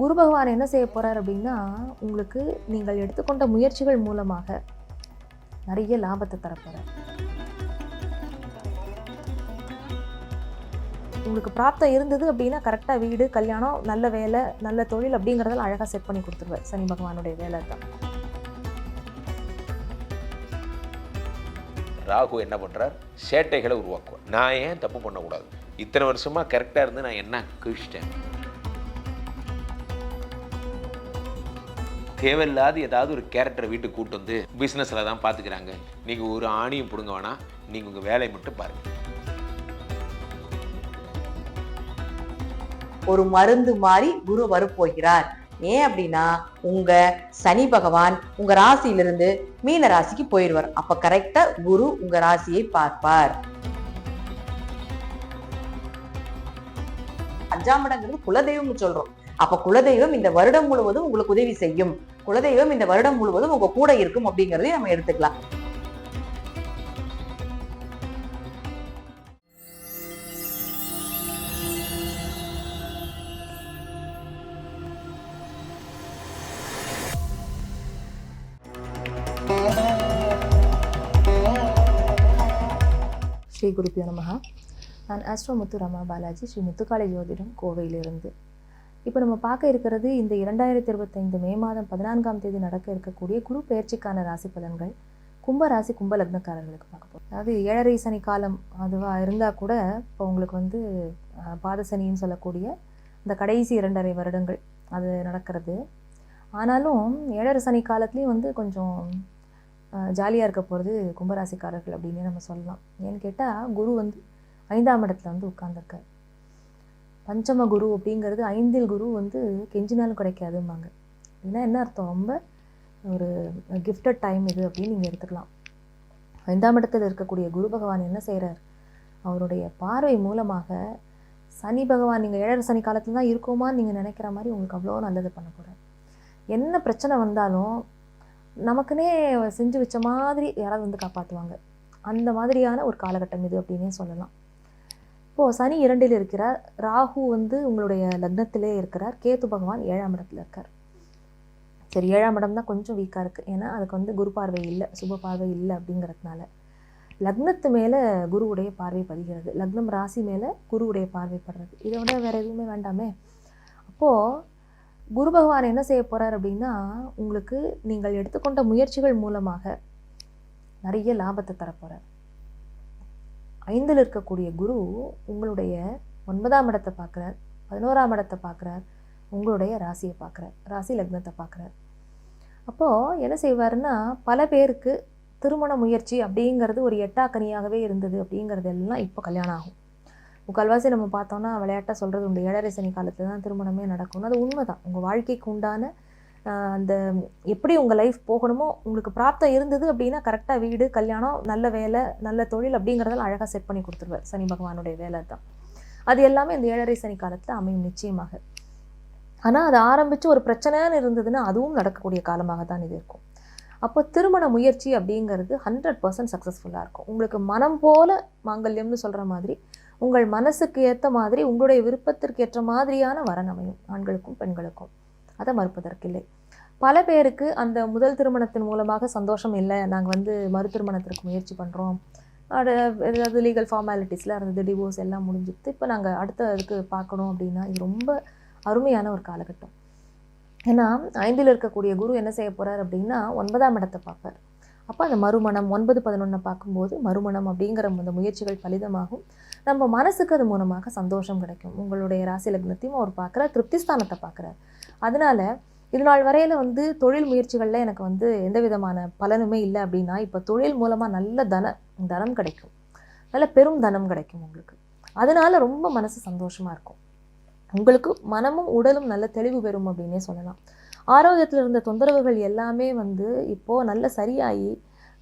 குரு பகவான் என்ன செய்ய போகிறார் அப்படின்னா உங்களுக்கு நீங்கள் எடுத்துக்கொண்ட முயற்சிகள் மூலமாக நிறைய லாபத்தை தரப்போகிறார் உங்களுக்கு பிராப்தம் இருந்தது அப்படின்னா கரெக்டாக வீடு கல்யாணம் நல்ல வேலை நல்ல தொழில் அப்படிங்கிறதெல்லாம் அழகாக செட் பண்ணி கொடுத்துருவார் சனி பகவானுடைய வேலை தான். ராகு என்ன பண்ணுறார் சேட்டைகளை உருவாக்குவார். நான் ஏன் தப்பு பண்ணக்கூடாது? இத்தனை வருஷமாக கரெக்டாக இருந்து நான் என்ன கிழிச்சிட்டேன் தேவையில்லாத ஏதாவது ஒரு கேரக்டரை வீட்டுக்கு கூட்டு வந்து பிஸ்னஸில் தான் பார்த்துக்கிறாங்க நீங்கள் ஒரு ஆணியும் பிடுங்க வேணாம் நீங்கள் உங்கள் வேலையை மட்டும் பாருங்கள் ஒரு மருந்து மாதிரி குரு வரப்போகிறார். ஏன் அப்படின்னா உங்க சனி பகவான் உங்க ராசியிலிருந்து மீன ராசிக்கு போயிடுவார். அப்ப கரெக்டா குரு உங்க ராசியை பார்ப்பார். அஞ்சாம் இடங்கிறது குலதெய்வம்னு சொல்றோம். அப்ப குலதெய்வம் இந்த வருடம் முழுவதும் உங்களுக்கு உதவி செய்யும். குலதெய்வம் இந்த வருடம் முழுவதும் உங்க கூட இருக்கும் அப்படிங்கறதையும் நம்ம எடுத்துக்கலாம். ஸ்ரீ குருப்பியோ நமகா நான் ஆஸ்ட்ரோ ரமா பாலாஜி ஸ்ரீ முத்துக்காளி ஜோதிடம் கோவையிலிருந்து. இப்போ நம்ம பார்க்க இருக்கிறது இந்த இரண்டாயிரத்தி இருபத்தைந்து மே மாதம் பதினான்காம் தேதி நடக்க இருக்கக்கூடிய குரு பெயர்ச்சிக்கான ராசி பலன்கள். கும்ப ராசி கும்ப லக்னக்காரர்களுக்கு பார்க்க போகிறோம் அதாவது ஏழரை சனி காலம் அதுவாக இருந்தால் கூட இப்போ உங்களுக்கு வந்து பாதசனின்னு சொல்லக்கூடிய இந்த கடைசி இரண்டரை வருடங்கள் அது நடக்கிறது. ஆனாலும் ஏழரை சனி காலத்துலேயும் வந்து கொஞ்சம் ஜாலியாக இருக்க போகிறது கும்பராசிக்காரர்கள் அப்படின்னே நம்ம சொல்லலாம். ஏன்னு கேட்டால் குரு வந்து ஐந்தாம் இடத்துல வந்து உட்காந்துருக்கார் பஞ்சம குரு அப்படிங்கிறது ஐந்தில் குரு வந்து கெஞ்சினாலும் கிடைக்காதும்பாங்க. ஏன்னா என்ன அர்த்தம்? ரொம்ப ஒரு கிஃப்டட் டைம் இது அப்படின்னு நீங்கள் எடுத்துக்கலாம். ஐந்தாம் இடத்தில் இருக்கக்கூடிய குரு பகவான் என்ன செய்கிறார் அவருடைய பார்வை மூலமாக சனி பகவான் நீங்கள் ஏழரை சனி காலத்தில் தான் இருக்கோமான்னு நீங்கள் நினைக்கிற மாதிரி உங்களுக்கு அவ்வளோ நல்லது பண்ண போகிறார் என்ன பிரச்சனை வந்தாலும் நமக்குன்னே செஞ்சு வச்ச மாதிரி யாராவது வந்து காப்பாற்றுவாங்க அந்த மாதிரியான ஒரு காலகட்டம் இது அப்படின்னே சொல்லலாம். இப்போது சனி இரண்டில் இருக்கிறார். ராகு வந்து உங்களுடைய லக்னத்திலே இருக்கிறார். கேத்து பகவான் ஏழாம் இடத்துல இருக்கார். சரி ஏழாம் இடம் தான் கொஞ்சம் வீக்காக இருக்குது ஏன்னா அதுக்கு வந்து குரு பார்வை இல்லை சுப பார்வை இல்லை அப்படிங்கிறதுனால. லக்னத்து மேலே குருவுடைய பார்வை படுகிறது லக்னம் ராசி மேலே குருவுடைய பார்வை படுறது. இதை விட வேறு எதுவுமே வேண்டாமே. அப்போது குரு பகவான் என்ன செய்ய போகிறார் அப்படின்னா உங்களுக்கு நீங்கள் எடுத்துக்கொண்ட முயற்சிகள் மூலமாக நிறைய லாபத்தை தரப்போகிறார் ஐந்தில் இருக்கக்கூடிய குரு உங்களுடைய ஒன்பதாம் இடத்தை பார்க்குறார் பதினோராம் இடத்தை பார்க்குறார் உங்களுடைய ராசியை பார்க்குறார் ராசி லக்னத்தை பார்க்குறார். அப்போது என்ன செய்வாருன்னா பல பேருக்கு திருமண முயற்சி அப்படிங்கிறது ஒரு எட்டாக்கனியாகவே இருந்தது அப்படிங்கிறது எல்லாம் இப்போ கல்யாணம் ஆகும். முக்கால்வாசி நம்ம பார்த்தோம்னா விளையாட்டாக சொல்கிறது உண்டு. ஏழரை சனி காலத்தில் தான் திருமணமே நடக்கும் அது உண்மை தான் உங்கள் வாழ்க்கைக்கு உண்டான அந்த எப்படி உங்கள் லைஃப் போகணுமோ உங்களுக்கு பிராப்தம் இருந்தது அப்படின்னா கரெக்டாக வீடு கல்யாணம் நல்ல வேலை நல்ல தொழில் அப்படிங்கிறதெல்லாம் அழகாக செட் பண்ணி கொடுத்துருவார். சனி பகவானுடைய வேலை தான். அது எல்லாமே இந்த ஏழரை சனி காலத்தில் அமையும் நிச்சயமாக. ஆனால் அது ஆரம்பித்து ஒரு பிரச்சனைன்னு இருந்ததுன்னா அதுவும் நடக்கக்கூடிய காலமாக தான் இது இருக்கும். அப்போ திருமண முயற்சி அப்படிங்கிறது ஹண்ட்ரட் பர்சன்ட் சக்ஸஸ்ஃபுல்லாக இருக்கும். உங்களுக்கு மனம் போல மாங்கல்யம்னு சொல்கிற மாதிரி உங்கள் மனசுக்கு ஏற்ற மாதிரி உங்களுடைய விருப்பத்திற்கு ஏற்ற மாதிரியான வரன் அமையும். ஆண்களுக்கும் பெண்களுக்கும். அதை மறுப்பதற்கில்லை. பல பேருக்கு அந்த முதல் திருமணத்தின் மூலமாக சந்தோஷம் இல்லை. நாங்கள் வந்து மறு திருமணத்திற்கு முயற்சி பண்ணுறோம் அது ஏதாவது லீகல் ஃபார்மாலிட்டிஸ்லாம் இருந்தது டிவோர்ஸ் எல்லாம் முடிஞ்சுட்டு இப்போ நாங்கள் அடுத்த இதுக்கு பார்க்கணும் அப்படின்னா இது ரொம்ப அருமையான ஒரு காலகட்டம். ஏன்னா ஐந்தில் இருக்கக்கூடிய குரு என்ன செய்ய போகிறார் அப்படின்னா ஒன்பதாம் இடத்தை பார்ப்பார். அப்போ அந்த மறுமணம் ஒன்பது பதினொன்றை பார்க்கும்போது மறுமணம் அப்படிங்கிற அந்த முயற்சிகள் பலிதமாகும். நம்ம மனசுக்கு அது மூலமாக சந்தோஷம் கிடைக்கும். உங்களுடைய ராசி லக்னத்தையும் அவர் பார்க்குறார் திருப்திஸ்தானத்தை பார்க்குறார். அதனால இது நாள் வரையில் வந்து தொழில் முயற்சிகளில் எனக்கு வந்து எந்த விதமான பலனுமே இல்லை அப்படின்னா இப்போ தொழில் மூலமாக நல்ல தன தனம் கிடைக்கும். நல்ல பெரும் தனம் கிடைக்கும் உங்களுக்கு. அதனால ரொம்ப மனசு சந்தோஷமாக இருக்கும். உங்களுக்கு மனமும் உடலும் நல்ல தெளிவு பெறும் அப்படின்னே சொல்லலாம். ஆரோக்கியத்தில் இருந்த தொந்தரவுகள் எல்லாமே வந்து இப்போது நல்ல சரியாகி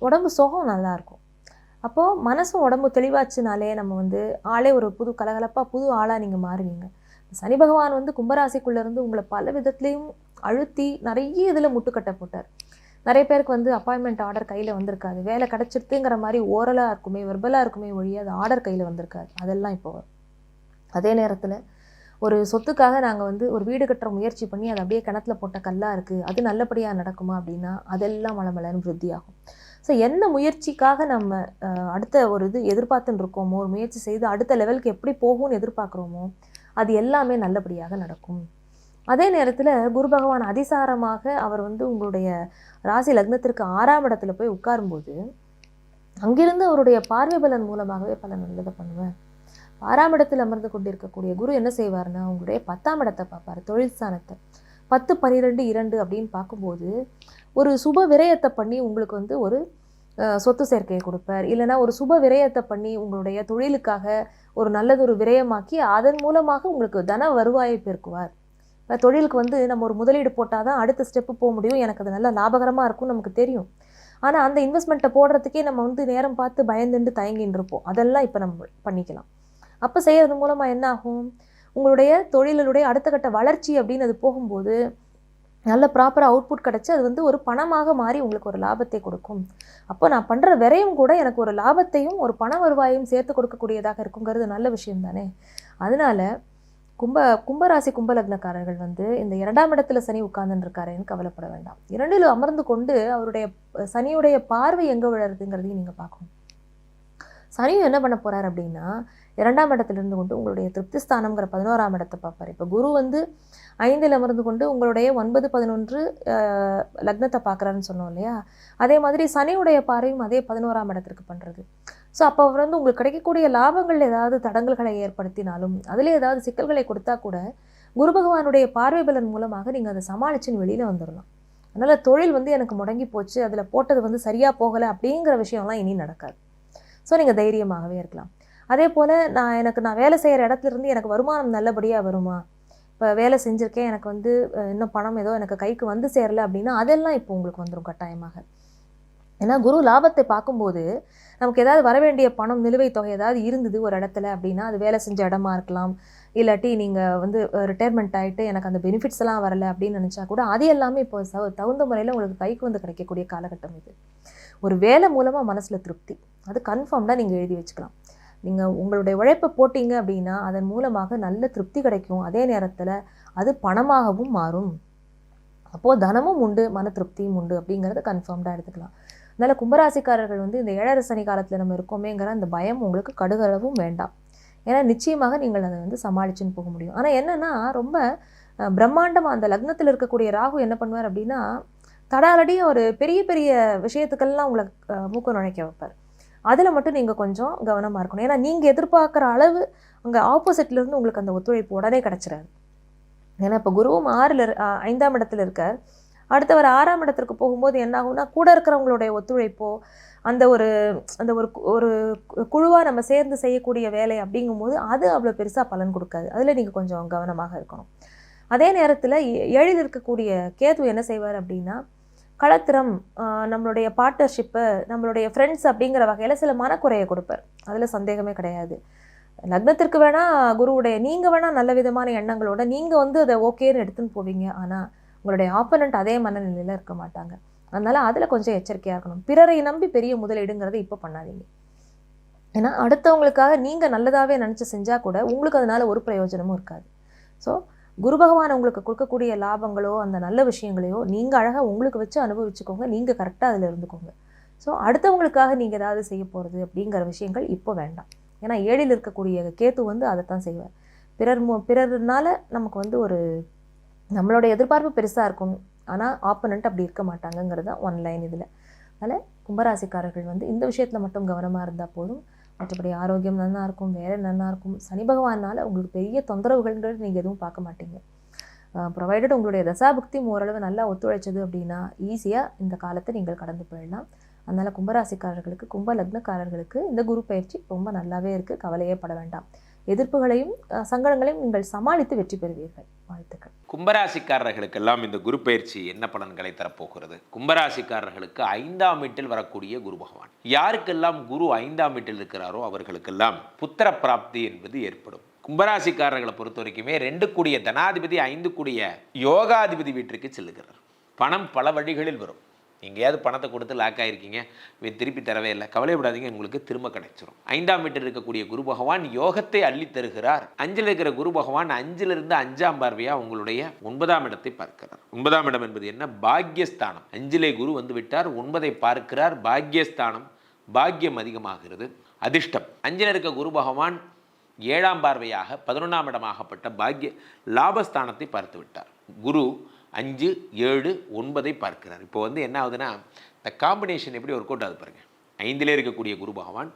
உடம்பு சுகம் நல்லாயிருக்கும் அப்போது மனசும் உடம்பு தெளிவாச்சுனாலே நம்ம வந்து ஆளே ஒரு புது கலகலப்பாக புது ஆளாக நீங்கள் மாறுவீங்க. சனி பகவான் வந்து கும்பராசிக்குள்ளேருந்து உங்களை பல விதத்துலேயும் அழுத்தி நிறைய இதில் முட்டுக்கட்டை போட்டார். நிறைய பேருக்கு வந்து அப்பாயின்மெண்ட் ஆர்டர் கையில் வந்திருக்காது. வேலை கிடச்சிருத்துங்கிற மாதிரி ஓரலாக இருக்குமே வெர்பலாக இருக்குமே ஒழிய அது ஆர்டர் கையில் வந்திருக்காது. அதெல்லாம் இப்போ வரும். அதே நேரத்தில் ஒரு சொத்துக்காக நாங்கள் வந்து ஒரு வீடு கட்டுற முயற்சி பண்ணி அது அப்படியே கிணத்துல போட்ட கல்லாக இருக்குது அது நல்லபடியாக நடக்குமா அப்படின்னா அதெல்லாம் மலமலன்னு விருத்தியாகும். ஸோ என்ன முயற்சிக்காக நம்ம அடுத்த ஒரு இது எதிர்பார்த்துன்னு இருக்கோமோ ஒரு முயற்சி செய்து அடுத்த லெவலுக்கு எப்படி போகும்னு எதிர்பார்க்குறோமோ அது எல்லாமே நல்லபடியாக நடக்கும். அதே நேரத்தில் குரு பகவான் அதிசாரமாக அவர் வந்து உங்களுடைய ராசி லக்னத்திற்கு ஆறாம் இடத்துல போய் உட்காரும்போது அங்கிருந்து அவருடைய பார்வை பலன் மூலமாகவே பல நல்லதை பண்ணுவேன் ஆறாம் இடத்தில் அமர்ந்து கொண்டிருக்கக்கூடிய குரு என்ன செய்வார்னா உங்களுடைய பத்தாம் இடத்தை பார்ப்பார் தொழில் ஸ்தானத்தை. பத்து பன்னிரெண்டு இரண்டு அப்படின்னு பார்க்கும்போது ஒரு சுப விரயத்தை பண்ணி உங்களுக்கு வந்து ஒரு சொத்து சேர்க்கையை கொடுப்பார். இல்லைன்னா ஒரு சுப விரயத்தை பண்ணி உங்களுடைய தொழிலுக்காக ஒரு நல்லதொரு விரயமாக்கி அதன் மூலமாக உங்களுக்கு தன வருவாயை பெருக்குவார். இப்போ தொழிலுக்கு வந்து நம்ம ஒரு முதலீடு போட்டால் தான் அடுத்த ஸ்டெப்பு போக முடியும். எனக்கு அது நல்லா லாபகரமாக இருக்கும்னு நமக்கு தெரியும். ஆனால் அந்த இன்வெஸ்ட்மெண்ட்டை போடுறதுக்கே நம்ம வந்து நேரம் பார்த்து பயந்துண்டு தயங்கின்னு இருப்போம். அதெல்லாம் இப்போ நம்ம பண்ணிக்கலாம். அப்போ செய்கிறது மூலமாக என்ன ஆகும்? உங்களுடைய தொழிலுடைய அடுத்த கட்ட வளர்ச்சி அப்படின்னு அது போகும்போது நல்ல ப்ராப்பராக அவுட்புட் கிடச்சி அது வந்து ஒரு பணமாக மாறி உங்களுக்கு ஒரு லாபத்தை கொடுக்கும். அப்போ நான் பண்ணுற விரையும் கூட எனக்கு ஒரு லாபத்தையும் ஒரு பண வருவாயும் சேர்த்து கொடுக்கக்கூடியதாக இருக்குங்கிறது நல்ல விஷயம் தானே? அதனால கும்ப கும்பராசி கும்பலக்னக்காரர்கள் வந்து இந்த இரண்டாம் இடத்துல சனி உட்கார்ந்துருக்காருன்னு கவலைப்பட வேண்டாம். இரண்டில் அமர்ந்து கொண்டு அவருடைய சனியுடைய பார்வை எங்கே விழறதுங்கிறதையும் நீங்கள் பார்க்கணும். சனியும் என்ன பண்ண போகிறார் அப்படின்னா இரண்டாம் இடத்துல இருந்து கொண்டு உங்களுடைய திருப்தி ஸ்தானம்ங்கிற பதினோராம் இடத்தை பார்ப்பார். இப்போ குரு வந்து ஐந்தில் அமர்ந்து கொண்டு உங்களுடைய ஒன்பது பதினொன்று லக்னத்தை பார்க்குறாருன்னு சொன்னோம் இல்லையா? அதே மாதிரி சனியுடைய பார்வையும் அதே பதினோராம் இடத்திற்கு பண்ணுறது ஸோ அப்போ அவர் வந்து உங்களுக்கு கிடைக்கக்கூடிய லாபங்கள் ஏதாவது தடங்கல்களை ஏற்படுத்தினாலும் அதில் ஏதாவது சிக்கல்களை கொடுத்தா கூட குரு பகவானுடைய பார்வை பலன் மூலமாக நீங்கள் அதை சமாளிச்சுன்னு வெளியில் வந்துடலாம் அதனால் தொழில் வந்து எனக்கு முடங்கி போச்சு அதில் போட்டது வந்து சரியாக போகலை அப்படிங்கிற விஷயம்லாம் இனி நடக்காது. ஸோ நீங்கள் தைரியமாகவே இருக்கலாம். அதே போல் நான் எனக்கு நான் வேலை செய்கிற இடத்துல இருந்து எனக்கு வருமானம் நல்லபடியாக வருமா? இப்போ வேலை செஞ்சுருக்கேன் எனக்கு வந்து இன்னும் பணம் ஏதோ எனக்கு கைக்கு வந்து சேரலை அப்படின்னா அதெல்லாம் இப்போ உங்களுக்கு வந்துடும் கட்டாயமாக. ஏன்னா குரு லாபத்தை பார்க்கும்போது நமக்கு ஏதாவது வர வேண்டிய பணம் நிலுவைத் தொகை ஏதாவது இருந்தது ஒரு இடத்துல அப்படின்னா அது வேலை செஞ்ச இடமா இருக்கலாம். இல்லாட்டி நீங்கள் வந்து ரிட்டையர்மெண்ட் ஆகிட்டு எனக்கு அந்த பெனிஃபிட்ஸ் எல்லாம் வரலை அப்படின்னு நினச்சா கூட அது எல்லாமே இப்போ ச- தகுந்த முறையில் உங்களுக்கு கைக்கு வந்து கிடைக்கக்கூடிய காலகட்டம் இது. ஒரு வேலை மூலமாக மனசில் திருப்தி. அது கன்ஃபார்ம்டாக நீங்கள் எழுதி வச்சுக்கலாம். நீங்கள் உங்களுடைய உழைப்பை போட்டீங்க அப்படின்னா அதன் மூலமாக நல்ல திருப்தி கிடைக்கும். அதே நேரத்தில் அது பணமாகவும் மாறும். அப்போது தனமும் உண்டு மன திருப்தியும் உண்டு அப்படிங்கிறத கன்ஃபார்ம்டாக எடுத்துக்கலாம். அதனால் கும்பராசிக்காரர்கள் வந்து இந்த ஏழரை சனி காலத்தில் நம்ம இருக்கோமேங்கிற அந்த பயம் உங்களுக்கு கடுகளவும் வேண்டாம். ஏன்னா நிச்சயமாக நீங்கள் அதை வந்து சமாளிச்சுன்னு போக முடியும். ஆனால் என்னென்னா ரொம்ப பிரம்மாண்டமாக அந்த லக்னத்தில் இருக்கக்கூடிய ராகு என்ன பண்ணுவார் அப்படின்னா தடாலடி ஒரு பெரிய பெரிய விஷயத்துக்கெல்லாம் உங்களை மூக்க நுழைக்க வைப்பார். அதில் மட்டும் நீங்கள் கொஞ்சம் கவனமாக இருக்கணும். ஏன்னா நீங்கள் எதிர்பார்க்குற அளவு அங்கே ஆப்போசிட்லேருந்து உங்களுக்கு அந்த ஒத்துழைப்பு உடனே கிடச்சிடாது ஏன்னா இப்போ குருவும் ஆறில் ஐந்தாம் இடத்துல இருக்கார். அடுத்தவர் ஆறாம் இடத்திற்கு போகும்போது என்ன ஆகும்னா கூட இருக்கிறவங்களுடைய ஒத்துழைப்போ அந்த ஒரு அந்த ஒரு கு- ஒரு குழுவாக நம்ம சேர்ந்து செய்யக்கூடிய வேலை அப்படிங்கும்போது அது அவ்வளோ பெருசாக பலன் கொடுக்காது. அதில் நீங்கள் கொஞ்சம் கவனமாக இருக்கணும். அதே நேரத்தில் எழில் இருக்கக்கூடிய கேது என்ன செய்வார் அப்படின்னா களத்திரம் நம்மளுடைய பார்ட்னர்ஷிப்பு நம்மளுடைய ஃப்ரெண்ட்ஸ் அப்படிங்கிற வகையில் சில மனக்குறையை கொடுப்பார். அதில் சந்தேகமே கிடையாது. லக்னத்திற்கு வேணால் குருவுடைய நீங்கள் வேணால் நல்ல விதமான எண்ணங்களோட நீங்கள் வந்து அதை ஓகேன்னு எடுத்துன்னு போவீங்க. ஆனால் உங்களுடைய ஆப்பனண்ட் அதே மனநிலையில் இருக்க மாட்டாங்க. அதனால் அதில் கொஞ்சம் எச்சரிக்கையாக இருக்கணும். பிறரை நம்பி பெரிய முதலீடுங்கிறத இப்போ பண்ணாதீங்க. ஏன்னா அடுத்தவங்களுக்காக நீங்கள் நல்லதாகவே நினச்சி செஞ்சால் கூட உங்களுக்கு அதனால் ஒரு பிரயோஜனமும் இருக்காது. ஸோ குரு பகவான் உங்களுக்கு கொடுக்கக்கூடிய லாபங்களோ அந்த நல்ல விஷயங்களையோ நீங்கள் அழகாக உங்களுக்கு வச்சு அனுபவிச்சுக்கோங்க. நீங்கள் கரெக்டாக அதில் இருந்துக்கோங்க. ஸோ அடுத்தவங்களுக்காக நீங்கள் ஏதாவது செய்ய போகிறது அப்படிங்கிற விஷயங்கள் இப்போ வேண்டாம். ஏன்னா ஏழில் இருக்கக்கூடிய கேத்து வந்து அதைத்தான் செய்வார். பிறர் மு பிறர்னால நமக்கு வந்து ஒரு நம்மளோட எதிர்பார்ப்பு பெருசாக இருக்கும். ஆனால் ஆப்பனண்ட் அப்படி இருக்க மாட்டாங்கங்கிறது தான் ஒன் லைன் இதில். அதனால் கும்பராசிக்காரர்கள் வந்து இந்த விஷயத்தில் மட்டும் கவனமாக இருந்தால் போதும். மற்றபடி ஆரோக்கியம் நல்லா இருக்கும் வேலை நல்லா இருக்கும். சனி பகவானால் உங்களுக்கு பெரிய தொந்தரவுகள்ன்றது நீங்கள் எதுவும் பார்க்க மாட்டீங்க. ப்ரொவைடட் உங்களுடைய தசாபுக்தி ஓரளவு நல்லா ஒத்துழைச்சது அப்படின்னா ஈஸியாக இந்த காலத்தை நீங்கள் கடந்து போயிடலாம். அதனால் கும்பராசிக்காரர்களுக்கு கும்ப லக்னக்காரர்களுக்கு இந்த குரு பயிற்சி ரொம்ப நல்லாவே இருக்குது கவலையே பட வேண்டாம். எதிர்ப்புகளையும் சங்கடங்களையும் நீங்கள் சமாளித்து வெற்றி பெறுவீர்கள். வாழ்த்துக்கள். கும்பராசிக்காரர்களுக்கெல்லாம் இந்த குரு பயிற்சி என்ன பலன்களை தரப்போகிறது? கும்பராசிக்காரர்களுக்கு ஐந்தாம் வீட்டில் வரக்கூடிய குரு பகவான். யாருக்கெல்லாம் குரு ஐந்தாம் வீட்டில் இருக்கிறாரோ அவர்களுக்கெல்லாம் புத்திர பிராப்தி என்பது ஏற்படும். கும்பராசிக்காரர்களை பொறுத்த வரைக்குமே ரெண்டு கூடிய தனாதிபதி ஐந்து கூடிய யோகாதிபதி வீட்டிற்கு செல்லுகிறார். பணம் பல வழிகளில் வரும். எங்கேயாவது பணத்தை கொடுத்து லாக் ஆகிருக்கீங்க இவன் திருப்பி தரவே இல்லை. கவலைப்படாதீங்க உங்களுக்கு திரும்ப கிடைச்சிரும். ஐந்தாம் வீட்டில் இருக்கக்கூடிய குரு பகவான் யோகத்தை அள்ளி தருகிறார். அஞ்சில் இருக்கிற குரு பகவான் அஞ்சிலிருந்து அஞ்சாம் பார்வையாக உங்களுடைய ஒன்பதாம் இடத்தை பார்க்கிறார். ஒன்பதாம் இடம் என்பது என்ன? பாக்யஸ்தானம். அஞ்சிலே குரு வந்து விட்டார் ஒன்பதை பார்க்கிறார் பாக்யஸ்தானம் பாக்கியம் அதிகமாகிறது அதிர்ஷ்டம். அஞ்சில் இருக்க குரு பகவான் ஏழாம் பார்வையாக பதினொன்றாம் இடமாகப்பட்ட பாக்கிய லாபஸ்தானத்தை பார்த்து விட்டார். குரு அஞ்சு ஏழு ஒன்பதை பார்க்கிறார். இப்போ வந்து என்ன ஆகுதுன்னா இந்த காம்பினேஷன் எப்படி ஒர்க் அவுட் ஆகுது பாருங்கள் ஐந்திலே இருக்கக்கூடிய குரு பகவான்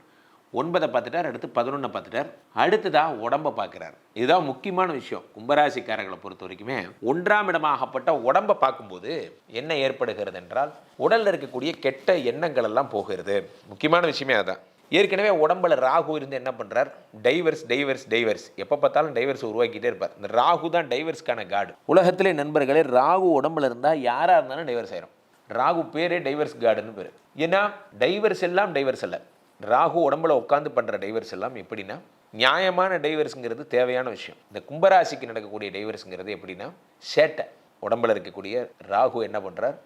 ஒன்பதை பார்த்துட்டார் அடுத்து பதினொன்றை பார்த்துட்டார். அடுத்ததாக உடம்பை பார்க்குறார். இதுதான் முக்கியமான விஷயம். கும்பராசிக்காரர்களை பொறுத்த வரைக்குமே ஒன்றாம் இடமாகப்பட்ட உடம்பை பார்க்கும்போது என்ன ஏற்படுகிறது என்றால் உடலில் இருக்கக்கூடிய கெட்ட எண்ணங்கள் எல்லாம் போகிறது. முக்கியமான விஷயமே அதுதான் ஏற்கனவே உடம்புல ராகு இருந்து என்ன பண்ணுறார் டைவர்ஸ் டைவர்ஸ் டைவர்ஸ் எப்போ பார்த்தாலும் டைவர்ஸ் உருவாக்கிட்டே இருப்பார். இந்த ராகு தான் டைவர்ஸ்க்கான காடு உலகத்திலே நண்பர்களே ராகு உடம்புல இருந்தால் யாராக இருந்தாலும் டைவர்ஸ் ஆயிரும். ராகு பேரே டைவர்ஸ் காடுன்னு பேர். ஏன்னா டைவர்ஸ் எல்லாம் டைவர்ஸ் அல்ல. ராகு உடம்புல உட்காந்து பண்ணுற டைவர்ஸ் எல்லாம் எப்படின்னா நியாயமான டைவர்ஸுங்கிறது தேவையான விஷயம். இந்த கும்பராசிக்கு நடக்கக்கூடிய டைவர்ஸுங்கிறது எப்படின்னா சேட்டை. உடம்புல இருக்கக்கூடிய ராகு என்ன பண்ணுறார்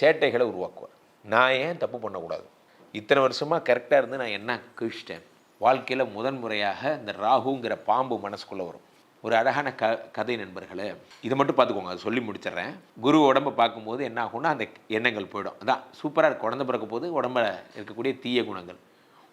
சேட்டைகளை உருவாக்குவார். நான் ஏன் தப்பு பண்ணக்கூடாது? இத்தனை வருஷமாக கரெக்டாக இருந்து நான் என்ன கிழிச்சிட்டேன்? வாழ்க்கையில் முதன் முறையாக இந்த ராகுங்கிற பாம்பு மனசுக்குள்ளே வரும். ஒரு அழகான க கதை நண்பர்களே இதை மட்டும் பார்த்துக்கோங்க அதை சொல்லி முடிச்சிடுறேன். குரு உடம்பை பார்க்கும்போது என்ன ஆகும்னா அந்த எண்ணங்கள் போயிடும். அதான் சூப்பராக இருக்கு. குழந்தை பிறக்க போது உடம்புல இருக்கக்கூடிய தீய குணங்கள்.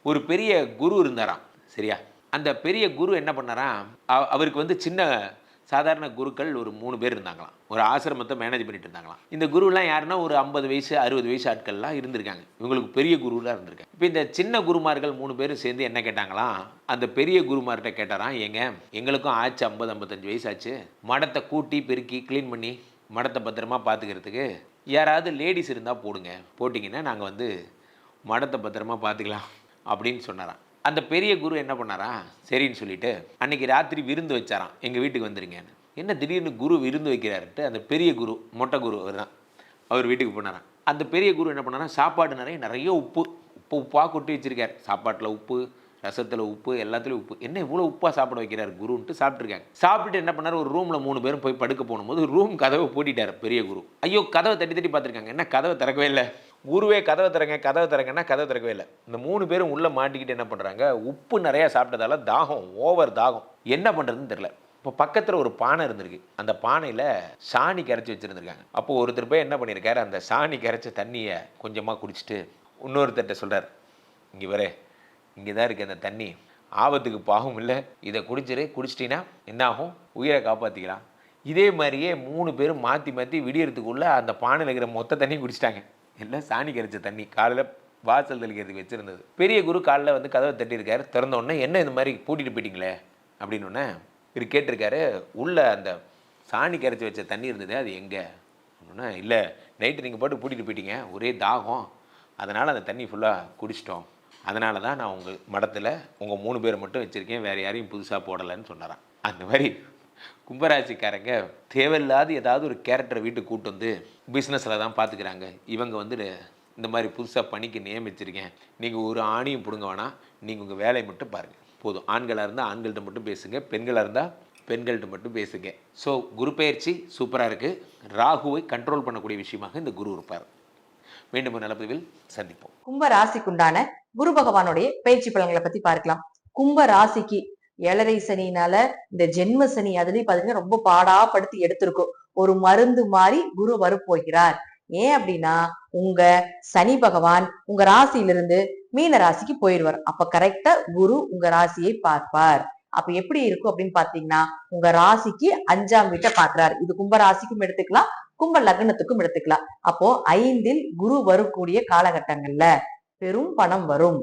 ஒரு பெரிய குரு இருந்தாராம் சரியா? அந்த பெரிய குரு என்ன பண்ணாராம் அவ- அவருக்கு வந்து சின்ன சாதாரண குருக்கள் ஒரு மூணு பேர் இருந்தாங்களாம். ஒரு ஆசிரமத்தை மேனேஜ் பண்ணிட்டு இருந்தாங்களாம். இந்த குருலாம் யாருன்னா ஒரு ஐம்பது வயசு அறுபது வயசு ஆட்கள்லாம் இருந்திருக்காங்க. இவங்களுக்கு பெரிய குருலாம் இருந்திருக்காங்க. இப்போ இந்த சின்ன குருமார்கள் மூணு பேரும் சேர்ந்து என்ன கேட்டாங்களாம்? அந்த பெரிய குருமார்கிட்ட கேட்டாராம் ஏங்க எங்களுக்கும் ஆச்சு ஐம்பது ஐம்பத்தஞ்சு வயசு ஆச்சு. மடத்தை கூட்டி பெருக்கி க்ளீன் பண்ணி மடத்தை பத்திரமா பார்த்துக்கிறதுக்கு யாராவது லேடிஸ் இருந்தால் போடுங்க. போட்டிங்கன்னா நாங்கள் வந்து மடத்தை பத்திரமா பார்த்துக்கலாம் அப்படின்னு சொன்னாராம். அந்த பெரிய குரு என்ன பண்ணாரா? சரின்னு சொல்லிட்டு அன்னைக்கு ராத்திரி விருந்து வச்சாராம். எங்கள் வீட்டுக்கு வந்துருங்கன்னு. என்ன திடீர்னு குரு விருந்து வைக்கிறாருன்ட்டு அந்த பெரிய குரு மொட்டை குரு அவர் தான் அவர் வீட்டுக்கு போனாராம். அந்த பெரிய குரு என்ன பண்ணாரா சாப்பாடு நிறைய நிறைய உப்பு உப்பு உப்பாக கொட்டி வச்சிருக்கார். சாப்பாட்டில் உப்பு ரசத்தில் உப்பு எல்லாத்துலேயும் உப்பு. என்ன இவ்வளோ உப்பாக சாப்பிட வைக்கிறார் குருன்ட்டு சாப்பிட்ருக்காங்க சாப்பிட்டுட்டு என்ன பண்ணார்? ஒரு ரூமில் மூணு பேரும் போய் படுக்க போகும்போது ரூம் கதவை பூட்டிட்டார் பெரிய குரு. ஐயோ கதவை தட்டி தட்டி பார்த்துருக்காங்க. என்ன கதவை திறக்கவே இல்லை. குருவே கதவை திறங்க கதவை திறங்கன்னா கதவை திறக்கவே இல்லை. இந்த மூணு பேரும் உள்ளே மாட்டிக்கிட்டு என்ன பண்ணுறாங்க உப்பு நிறையா சாப்பிட்டதால தாகம் ஓவர் தாகம். என்ன பண்ணுறதுன்னு தெரில இப்போ பக்கத்தில் ஒரு பானை இருந்திருக்கு. அந்த பானையில் சாணி கரைச்சி வச்சுருந்துருக்காங்க. அப்போ ஒருத்தர் போய் என்ன பண்ணியிருக்காரு? அந்த சாணி கரைச்ச தண்ணியை கொஞ்சமாக குடிச்சிட்டு இன்னொருத்தர்கிட்ட சொல்கிறார் இங்கே வரே இங்கே தான் இருக்குது அந்த தண்ணி. ஆபத்துக்கு பாகும் இல்லை. இதை குடிச்சிரு குடிச்சிட்டினா என்ன ஆகும்? உயிரை காப்பாற்றிக்கலாம் இதே மாதிரியே மூணு பேரும் மாற்றி மாற்றி விடியறதுக்குள்ளே அந்த பானையில் இருக்கிற மொத்த தண்ணியும் குடிச்சிட்டாங்க. எல்லாம் சாணி கரைச்ச தண்ணி? காலையில் வாசல் தெளிக்கிறதுக்கு வச்சுருந்தது? பெரிய குரு காலைல வந்து கதவை தட்டியிருக்காரு. திறந்தோடனே என்ன இந்த மாதிரி? பூட்டிட்டு போயிட்டீங்களே? அப்படின்னு இவர் கேட்டிருக்காரு. உள்ளே அந்த சாணி கரைச்சி வச்ச தண்ணி இருந்தது அது எங்கே? அப்படின்னா இல்லை நைட்டு நீங்கள் போட்டு பூட்டிட்டு போயிட்டீங்க. ஒரே தாகம். அதனால் அந்த தண்ணி ஃபுல்லாக குடிச்சிட்டோம். அதனால தான் நான் உங்கள் மடத்தில் உங்கள் மூணு பேரை மட்டும் வச்சுருக்கேன். வேறு யாரையும் புதுசாக போடலைன்னு சொன்னாரான் அந்த மாதிரி கும்பராசிக்காரங்க தேவையில்லாத ஏதாவது ஒரு கேரக்டரை வீட்டுக்கு கூட்டு வந்து பிஸ்னஸில் தான் பார்த்துக்கிறாங்க இவங்க வந்து இந்த மாதிரி புதுசாக பணிக்கு நியமிச்சிருக்கேன். நீங்கள் ஒரு ஆணியும் பிடுங்க வேணாம். நீங்கள் உங்கள் வேலையை மட்டும் பாருங்கள் போதும். ஆண்களாக இருந்தால் ஆண்கள்கிட்ட மட்டும் பேசுங்க. பெண்களாக இருந்தால் பெண்கள்கிட்ட மட்டும் பேசுங்க. ஸோ குரு பயிற்சி சூப்பராக இருக்குது ராகுவை கண்ட்ரோல் பண்ணக்கூடிய விஷயமாக இந்த குரு இருப்பார். மீண்டும் ஒரு நலப்பதிவில் சந்திப்போம். கும்ப ராசிக்குண்டான குரு பகவானுடைய பயிற்சி பலன்களை பற்றி பார்க்கலாம். கும்ப ராசிக்கு ஏழரை சனினால இந்த ஜென்ம சனி அதுலயும் பாத்தீங்கன்னா ரொம்ப பாடாப்படுத்தி எடுத்திருக்கும். ஒரு மருந்து மாதிரி குரு வரப்போகிறார். ஏன் அப்படின்னா உங்க சனி பகவான் உங்க ராசியிலிருந்து மீன ராசிக்கு போயிடுவார் அப்ப கரெக்டா குரு உங்க ராசியை பார்ப்பார். அப்ப எப்படி இருக்கும் அப்படின்னு பாத்தீங்கன்னா உங்க ராசிக்கு அஞ்சாம் வீட்டை பாக்குறாரு இது கும்ப ராசிக்கும் எடுத்துக்கலாம் கும்ப லக்னத்துக்கும் எடுத்துக்கலாம். அப்போ ஐந்தில் குரு வரக்கூடிய காலகட்டங்கள்ல பெரும் பணம் வரும்.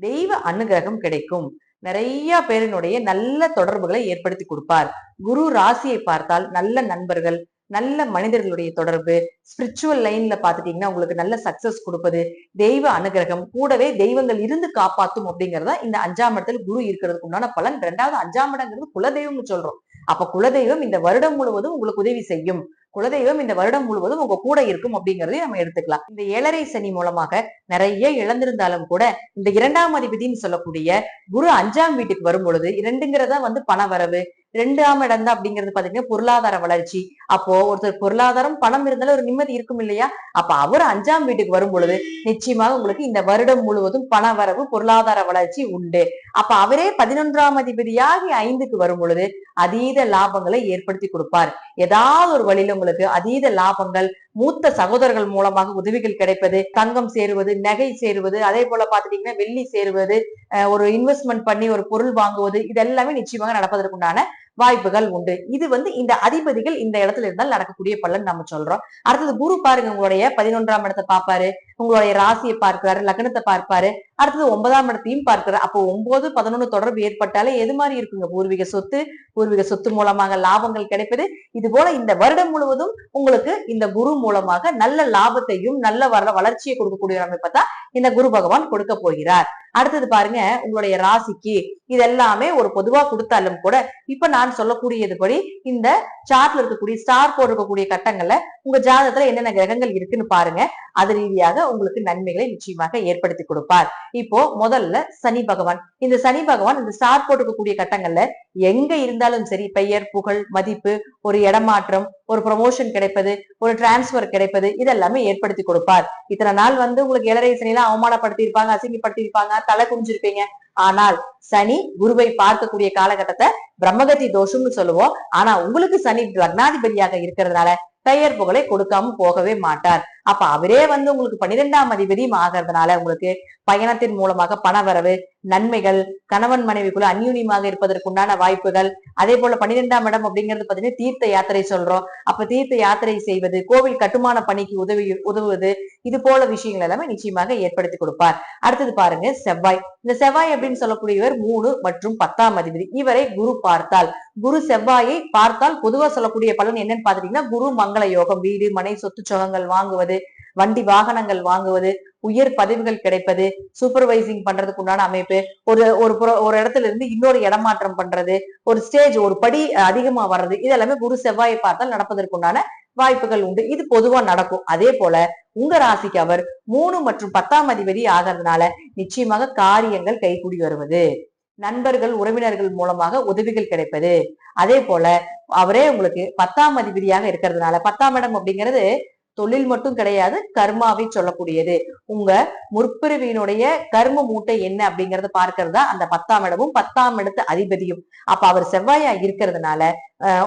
தெய்வ அனுகிரகம் கிடைக்கும். நிறைய பேரினுடைய நல்ல தொடர்புகளை ஏற்படுத்தி கொடுப்பார். குரு ராசியை பார்த்தால் நல்ல நண்பர்கள் நல்ல மனிதர்களுடைய தொடர்பு ஸ்பிரிச்சுவல் லைன்ல பாத்துட்டீங்கன்னா உங்களுக்கு நல்ல சக்சஸ் கொடுப்பது தெய்வ அனுகிரகம் கூடவே தெய்வங்கள் இருந்து காப்பாத்தும் அப்படிங்கறத இந்த அஞ்சாம் இடத்துல குரு இருக்கிறதுக்கு உண்டான பலன். ரெண்டாவது அஞ்சாம் இடங்கிறது குலதெய்வம்னு சொல்றோம். அப்ப குலதெய்வம் இந்த வருடம் முழுவதும் உங்களுக்கு உதவி செய்யும். குலதெய்வம் இந்த வருடம் முழுவதும் உங்க கூட இருக்கும் அப்படிங்கறதையும் நம்ம எடுத்துக்கலாம். இந்த ஏழரை சனி மூலமாக நிறைய இழந்திருந்தாலும் கூட இந்த இரண்டாம் அதிபதினு சொல்லக்கூடிய குரு அஞ்சாம் வீட்டுக்கு வரும் பொழுது இரண்டுங்கிறதா வந்து பண வரவு ரெண்டாம் இடம் தான் அப்படிங்கிறது பாத்தீங்கன்னா பொருளாதார வளர்ச்சி. அப்போ ஒருத்தர் பொருளாதாரம் பணம் இருந்தாலும் ஒரு நிம்மதி இருக்கும் இல்லையா? அப்ப அவர் அஞ்சாம் வீட்டுக்கு வரும் பொழுது நிச்சயமாக உங்களுக்கு இந்த வருடம் முழுவதும் பண வரவு பொருளாதார வளர்ச்சி உண்டு. அப்ப அவரே பதினொன்றாம் அதிபதியாகி ஐந்துக்கு வரும் பொழுது அதீத லாபங்களை ஏற்படுத்தி கொடுப்பார். ஏதாவது ஒரு வழியில உங்களுக்கு அதீத லாபங்கள் மூத்த சகோதரர்கள் மூலமாக உதவிகள் கிடைப்பது தங்கம் சேருவது நகை சேருவது அதே போல பாத்துட்டீங்கன்னா வெள்ளி சேருவது அஹ் ஒரு இன்வெஸ்ட்மெண்ட் பண்ணி ஒரு பொருள் வாங்குவது இதெல்லாமே நிச்சயமாக நடப்பதற்குண்டான வாய்ப்புகள் உண்டு. இது வந்து இந்த அதிபதிகள் இந்த இடத்துல இருந்தால் நடக்கக்கூடிய பலன் நம்ம சொல்றோம். அடுத்தது குரு பாருங்க உங்களுடைய பதினொன்றாம் இடத்தை பார்ப்பாரு. உங்களுடைய ராசியை பார்க்கிறாரு லக்னத்தை பார்ப்பாரு. அடுத்தது ஒன்பதாம் இடத்தையும் பார்க்கிறாரு. அப்போ ஒன்பது பதினொன்னு தொடர்பு ஏற்பட்டாலே எது மாதிரி இருக்குங்க? பூர்வீக சொத்து பூர்வீக சொத்து மூலமாக லாபங்கள் கிடைப்பது. இது போல இந்த வருடம் முழுவதும் உங்களுக்கு இந்த குரு மூலமாக நல்ல லாபத்தையும் நல்ல வர வளர்ச்சியை கொடுக்கக்கூடிய அமைப்பை தான் இந்த குரு பகவான் கொடுக்க போகிறார். அடுத்தது பாருங்க உங்களுடைய ராசிக்கு இது எல்லாமே ஒரு பொதுவா கொடுத்தாலும் கூட இப்ப நான் சொல்லக்கூடியது படி இந்த சார்ட்ல இருக்கக்கூடிய ஸ்டார் போட்டிருக்கக்கூடிய கட்டங்கள்ல உங்க ஜாதகத்துல என்னென்ன கிரகங்கள் இருக்குன்னு பாருங்க. அது ரீதியாக உங்களுக்கு நன்மைகளை நிச்சயமாக ஏற்படுத்தி கொடுப்பார். இப்போ முதல்ல சனி பகவான். இந்த சனி பகவான் இந்த ஸ்டார் போட்டிருக்கக்கூடிய கட்டங்கள்ல எங்க இருந்தாலும் சரி பெயர் புகழ் மதிப்பு ஒரு இடமாற்றம் ஒரு ப்ரமோஷன் கிடைப்பது ஒரு டிரான்ஸ்பர் கிடைப்பது இதெல்லாமே ஏற்படுத்தி கொடுப்பார். இத்தனை நாள் வந்து உங்களுக்கு ஏழரை சனிலாம் அவமானப்படுத்தி இருப்பாங்க அசிங்கப்படுத்தி இருப்பாங்க தலை குனிஞ்சிருப்பீங்க. ஆனால் சனி குருவை பார்க்கக்கூடிய காலகட்டத்தை பிரம்மகத்தி தோஷம்னு சொல்லுவோம். ஆனா உங்களுக்கு சனி லக்னாதிபதியாக இருக்கிறதுனால பெயர் புகழை கொடுக்காம போகவே மாட்டார். அப்ப அவரே வந்து உங்களுக்கு பன்னிரெண்டாம் அதிபதியும் ஆகிறதுனால உங்களுக்கு பயணத்தின் மூலமாக பணவரவு நன்மைகள் கணவன் மனைவிக்குள்ள அந்யூன்யமாக இருப்பதற்குண்டான வாய்ப்புகள். அதே போல பன்னிரெண்டாம் இடம் அப்படிங்கிறது பாத்தீங்கன்னா தீர்த்த யாத்திரை சொல்றோம். அப்ப தீர்த்த யாத்திரை செய்வது கோவில் கட்டுமான பணிக்கு உதவி உதவுவது இது போல விஷயங்கள் எல்லாமே நிச்சயமாக ஏற்படுத்தி கொடுப்பார். அடுத்தது பாருங்க செவ்வாய். இந்த செவ்வாய் அப்படின்னு சொல்லக்கூடியவர் மூணு மற்றும் பத்தாம் அதிபதி. இவரை குரு பார்த்தால். குரு செவ்வாயை பார்த்தால் பொதுவா சொல்லக்கூடிய பலன் என்னன்னு பாத்துட்டீங்கன்னா குரு மங்கள யோகம் வீடு மனை சொத்து சுகங்கள் வாங்குவது வண்டி வாகனங்கள் வாங்குவது உயர் பதவிகள் கிடைப்பது சூப்பர்வைசிங் பண்றதுக்கு உண்டான அமைப்பு ஒரு ஒரு புற- ஒரு இடத்துல இருந்து இன்னொரு இடமாற்றம் பண்றது ஒரு ஸ்டேஜ் ஒரு படி அதிகமா வர்றது இதெல்லாமே குரு செவ்வாயை பார்த்தால் நடப்பதற்குண்டான வாய்ப்புகள் உண்டு. இது பொதுவா நடக்கும். அதே போல உங்க ராசிக்கு அவர் மூணு மற்றும் பத்தாம் அதிபதி ஆகிறதுனால நிச்சயமாக காரியங்கள் கைகூடி வருவது. நண்பர்கள் உறவினர்கள் மூலமாக உதவிகள் கிடைப்பது. அதே போல அவரே உங்களுக்கு பத்தாம் அதிபதியாக இருக்கிறதுனால பத்தாம் இடம் அப்படிங்கிறது தொழில் மட்டும் கிடையாது கர்மாவை சொல்லக்கூடியது. உங்க முற்பிறவியினுடைய கர்ம மூட்டை என்ன அப்படிங்கறத பார்க்கறதா அந்த பத்தாம் இடமும் பத்தாம் இடத்து அதிபதியும். அப்ப அவர் செவ்வாயா இருக்கிறதுனால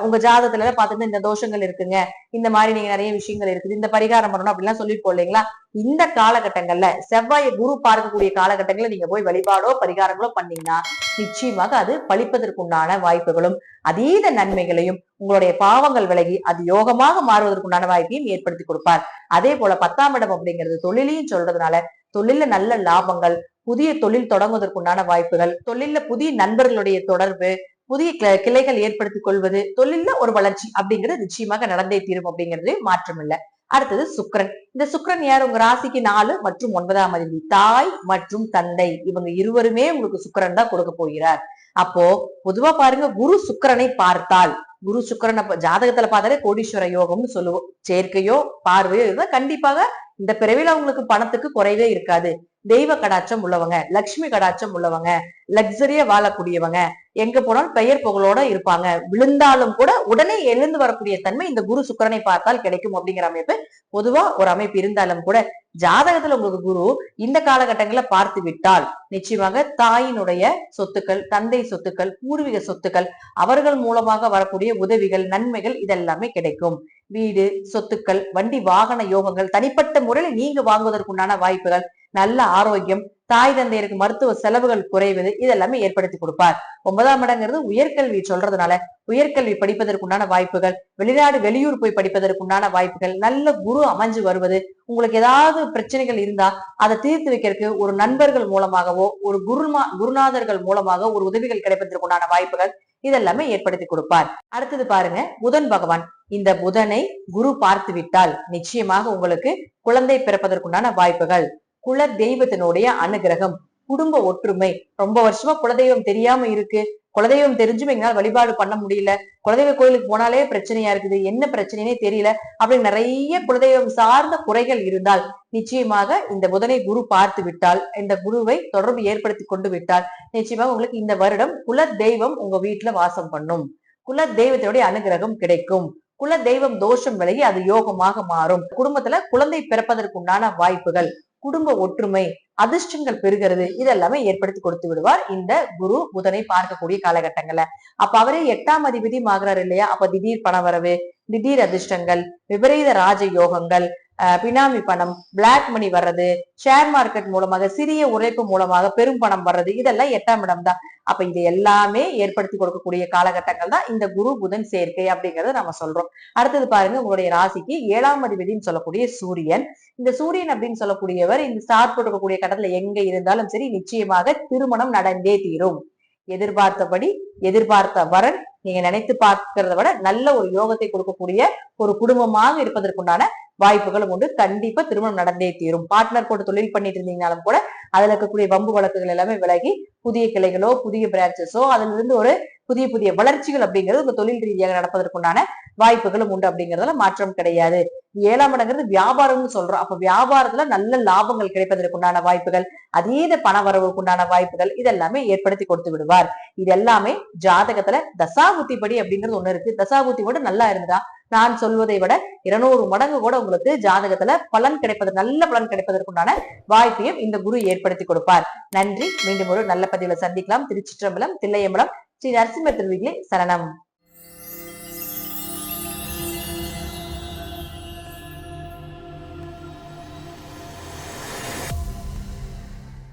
உங்க ஜாதகத்துல எல்லாம் பாத்தீங்கன்னா இந்த தோஷங்கள் இருக்குங்க. இந்த மாதிரி நீங்க நிறைய விஷயங்கள் இருக்குது. இந்த பரிகாரம் பண்ணணும் அப்படிலாம் சொல்லிட்டு இல்லைங்களா? இந்த காலகட்டங்கள்ல செவ்வாய் குரு பார்க்கக்கூடிய காலகட்டங்கள்ல நீங்க போய் வழிபாடோ பரிகாரங்களோ பண்ணீங்கன்னா நிச்சயமாக அது பழிப்பதற்குண்டான வாய்ப்புகளும் அதீத நன்மைகளையும் உங்களுடைய பாவங்கள் விலகி அது யோகமாக மாறுவதற்குண்டான வாய்ப்பையும் ஏற்படுத்தி கொடுப்பார். அதே போல பத்தாம் இடம் அப்படிங்கிறது தொழிலையும் சொல்றதுனால தொழில நல்ல லாபங்கள் புதிய தொழில் தொடங்குவதற்குண்டான வாய்ப்புகள் தொழில புதிய நண்பர்களுடைய தொடர்பு புதிய கிளைகள் ஏற்படுத்திக் கொள்வது தொழில்ல ஒரு வளர்ச்சி அப்படிங்கிறது நிச்சயமாக நடந்தே தீரும் அப்படிங்கிறது மாற்றம் இல்ல. அடுத்தது சுக்கிரன். இந்த சுக்கிரன் யார்? உங்க ராசிக்கு நாலு மற்றும் ஒன்பதாம் அதிபதி. தாய் மற்றும் தந்தை. இவங்க இருவருமே உங்களுக்கு சுக்கிரன் தான் கொடுக்க போகிறார். அப்போ பொதுவா பாருங்க குரு சுக்கிரனை பார்த்தால் குரு சுக்கிரனை ஜாதகத்துல பார்த்தாலே கோடீஸ்வர யோகம்னு சொல்லுவோம் சேர்க்கையோ பார்வையோ இருந்தா கண்டிப்பாக இந்த பிறவில அவங்களுக்கு பணத்துக்கு குறைவே இருக்காது. தெய்வ கடாட்சம் உள்ளவங்க லக்ஷ்மி கடாட்சம் உள்ளவங்க லக்ஸரியா வாழக்கூடியவங்க எங்க போனாலும் பெயர் புகழோட இருப்பாங்க. விழுந்தாலும் கூட உடனே எழுந்து வரக்கூடிய தன்மை இந்த குரு சுக்கிரனை பார்த்தால் கிடைக்கும் அப்படிங்கிற அமைப்பு பொதுவா ஒரு அமைப்பு இருந்தாலும் கூட ஜாதகத்துல உங்களுக்கு குரு இந்த காலகட்டங்களை பார்த்து விட்டால் நிச்சயமாக தாயினுடைய சொத்துக்கள் தந்தை சொத்துக்கள் பூர்வீக சொத்துக்கள் அவர்கள் மூலமாக வரக்கூடிய உதவிகள் நன்மைகள் இதெல்லாமே கிடைக்கும். வீடு சொத்துக்கள் வண்டி வாகன யோகங்கள் தனிப்பட்ட முறையில் நீங்க வாங்குவதற்குண்டான வாய்ப்புகள் நல்ல ஆரோக்கியம் தாய் தந்தையருக்கு மருத்துவ செலவுகள் குறைவது இதெல்லாமே ஏற்படுத்தி கொடுப்பார். ஒன்பதாம் இடங்கிறது உயர்கல்வி சொல்றதுனால உயர்கல்வி படிப்பதற்குண்டான வாய்ப்புகள் வெளிநாடு வெளியூர் போய் படிப்பதற்குண்டான வாய்ப்புகள் நல்ல குரு அமைஞ்சு வருவது உங்களுக்கு ஏதாவது பிரச்சனைகள் இருந்தா அதை தீர்த்து வைக்கிறதுக்கு ஒரு நண்பர்கள் மூலமாகவோ ஒரு குருமா குருநாதர்கள் மூலமாக ஒரு உதவிகள் கிடைப்பதற்குண்டான வாய்ப்புகள் இதெல்லாமே ஏற்படுத்தி கொடுப்பார். அடுத்தது பாருங்க புதன் பகவான். இந்த புதனை குரு பார்த்து விட்டால் நிச்சயமாக உங்களுக்கு குழந்தை பிறப்பதற்குண்டான வாய்ப்புகள். குல தெய்வத்தினுடைய அனுகிரகம் குடும்ப ஒற்றுமை. ரொம்ப வருஷமா குலதெய்வம் தெரியாம இருக்கு. குலதெய்வம் தெரிஞ்சும் எங்களால் வழிபாடு பண்ண முடியல. குலதெய்வ கோயிலுக்கு போனாலே பிரச்சனையா இருக்குது. என்ன பிரச்சனைனே தெரியல. அப்படி நிறைய குலதெய்வம் சார்ந்த குறைகள் இருந்தால் நிச்சயமாக இந்த புதனை குரு பார்த்து விட்டால் இந்த குருவை தொடர்பு ஏற்படுத்தி கொண்டு விட்டால் நிச்சயமாக உங்களுக்கு இந்த வருடம் குல தெய்வம் உங்க வீட்டுல வாசம் பண்ணும். குல தெய்வத்தினுடைய அனுகிரகம் கிடைக்கும். குல தெய்வம் தோஷம் விலகி அது யோகமாக மாறும். குடும்பத்துல குழந்தை பிறப்பதற்குண்டான வாய்ப்புகள் குடும்ப ஒற்றுமை அதிர்ஷ்டங்கள் பெறுகிறது இதெல்லாமே ஏற்படுத்தி கொடுத்து விடுவார் இந்த குரு புதனை பார்க்கக்கூடிய காலகட்டங்கள்ல. அப்ப அவரே எட்டாம் அதிபதி ஆகுறாரு இல்லையா? அப்ப திடீர் பணவரவு திடீர் அதிர்ஷ்டங்கள் விபரீத ராஜ யோகங்கள் பினாமி பணம் பிளாக் மணி வர்றது ஷேர் மார்க்கெட் மூலமாக சிறிய உழைப்பு மூலமாக பெரும் பணம் வர்றது இதெல்லாம் எட்டாம் இடம் தான். அப்ப இது எல்லாமே ஏற்படுத்தி கொடுக்கக்கூடிய காலகட்டங்கள் தான் இந்த குரு புதன் சேர்க்கை அப்படிங்கறத நம்ம சொல்றோம். அடுத்தது பாருங்க உங்களுடைய ராசிக்கு ஏழாம் அதிபதினு சொல்லக்கூடிய சூரியன். இந்த சூரியன் அப்படின்னு சொல்லக்கூடியவர் இந்த ஸ்டார் போட்டிருக்கக்கூடிய கட்டத்துல எங்க இருந்தாலும் சரி நிச்சயமாக திருமணம் நடந்தே தீரும். எதிர்பார்த்தபடி எதிர்பார்த்த வரன் நீங்க நினைத்து பார்க்கிறத விட நல்ல ஒரு யோகத்தை கொடுக்கக்கூடிய ஒரு குடும்பமாக இருப்பதற்குண்டான வாய்ப்புகளும் உண்டு. கண்டிப்பா திருமணம் நடந்தே தீரும். பார்ட்னர் போட்டு தொழில் பண்ணிட்டு இருந்தீங்கனாலும் கூட அதுல இருக்கக்கூடிய வம்பு வழக்குகள் எல்லாமே விலகி புதிய கிளைகளோ புதிய பிரான்ச்சஸோ அதுல இருந்து ஒரு புதிய புதிய வளர்ச்சிகள் அப்படிங்கிறது உங்க தொழில் ரீதியாக நடப்பதற்குண்டான வாய்ப்புகளும் உண்டு அப்படிங்கறதுல மாற்றம் கிடையாது. ஏழாம் இடங்கிறது வியாபாரம்னு சொல்றோம். அப்ப வியாபாரத்துல நல்ல லாபங்கள் கிடைப்பதற்குண்டான வாய்ப்புகள் அதீத பண வரவுக்குண்டான வாய்ப்புகள் இதெல்லாமே ஏற்படுத்தி கொடுத்து விடுவார். இது எல்லாமே ஜாதகத்துல தசாபுத்தி படி அப்படிங்கிறது ஒண்ணு இருக்கு. தசாபுத்தி மட்டும் நல்லா இருந்தா நான் சொல்வதை விட இருநூறு மடங்கு கூட உங்களுக்கு ஜாதகத்துல பலன் கிடைப்பது நல்ல பலன் கிடைப்பதற்குண்டான வாய்ப்பையும் இந்த குரு ஏற்படுத்தி கொடுப்பார். நன்றி. மீண்டும் ஒரு நல்ல பதிவுல சந்திக்கலாம். திருச்சிற்றம்பலம் தில்லையம்பலம் ஸ்ரீ நரசிம்ம திருவிகளே சரணம்.